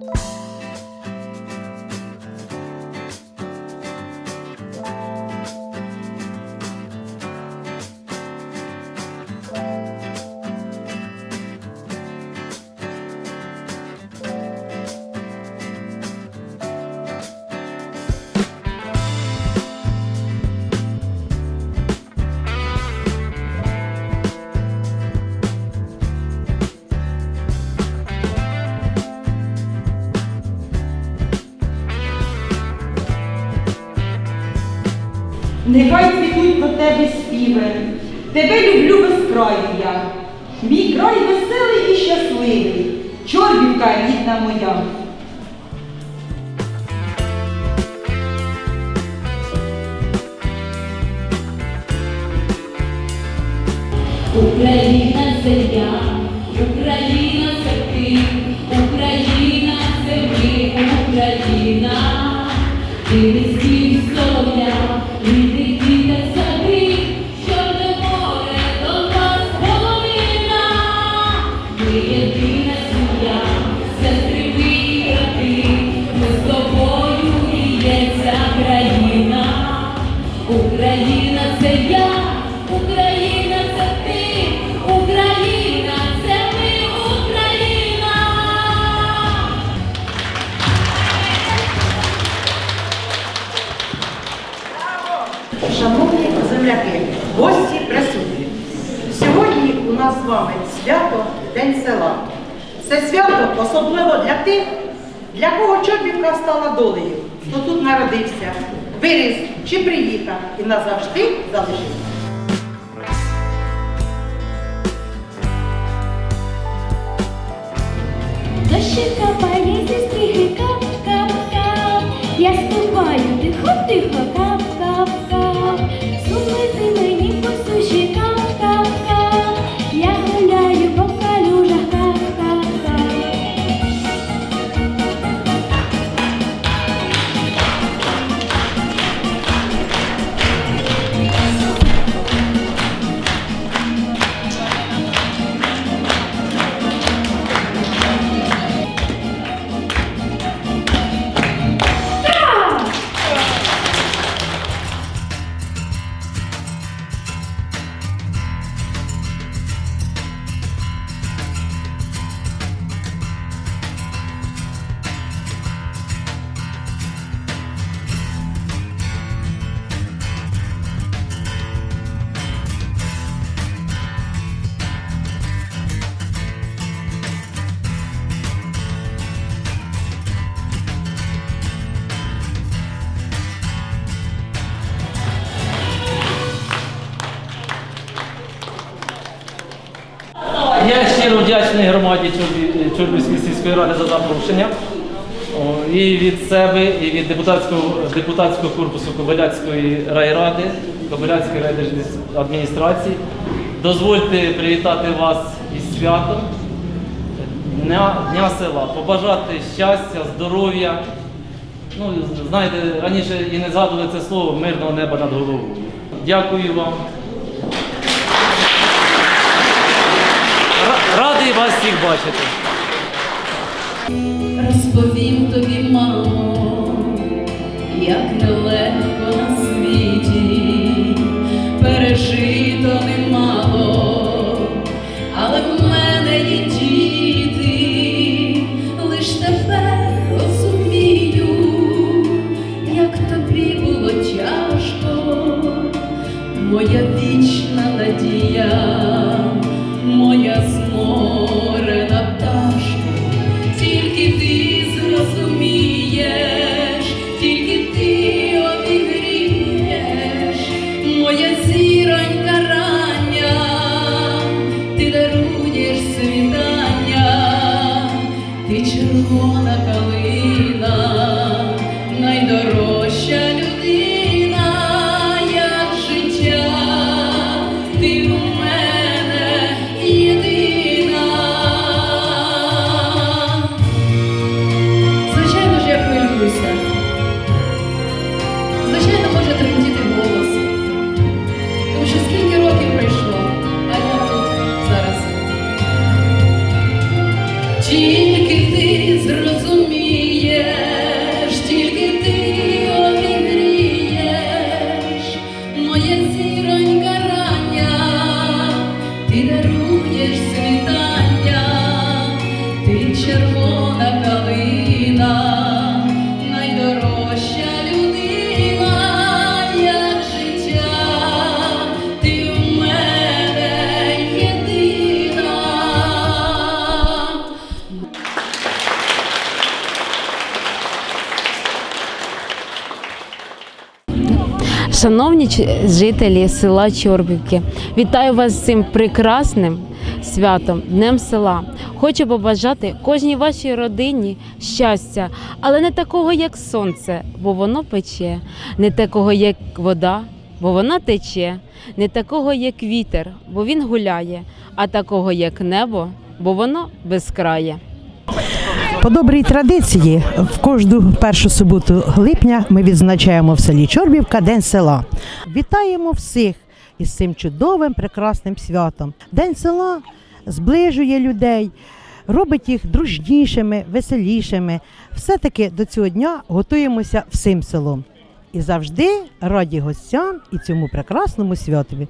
you Нехай цвітуть по тебе співи, тебе люблю без краю я. Мій край веселий і щасливий, чорбівка рідна моя. Україна це Україна це я, Україна це ти, Україна це ми, Україна. Шановні земляки, гості присутні. Сьогодні у нас з вами свято День села. Це свято особливо для тих, для кого Чорбівка стала долею, хто тут народився, виріс чи приїхав і назавжди залишився. Дощика капає зі стріги кап, кап, кап. Я ступаю тихо, вдячний громаді Чорбі- Чорбівської сільської ради за запрошення. І від себе, і від депутатського, депутатського корпусу Кобиляцької райради, Кобиляцької райдержадміністрації. Дозвольте привітати вас із святом Дня, Дня села, побажати щастя, здоров'я. Ну, знаєте, раніше і не згадували це слово мирного неба над головою. Дякую вам. Радий вас всіх бачити. Розповім тобі, мамо, як нелегко червона калина, найдорожча Світання, ти червона калина, найдорожча людина, життя, ти в мене єдина. Шановні жителі села Чорбівки, вітаю вас з цим прекрасним святом, Днем села. Хочу побажати кожній вашій родині щастя, але не такого, як сонце, бо воно пече, не такого, як вода, бо вона тече, не такого, як вітер, бо він гуляє, а такого, як небо, бо воно безкрає. По добрій традиції в кожну першу суботу липня ми відзначаємо в селі Чорбівка День села. Вітаємо всіх із цим чудовим прекрасним святом. День села зближує людей, робить їх дружнішими, веселішими. Все-таки до цього дня готуємося всім селом. І завжди раді гостям і цьому прекрасному святові.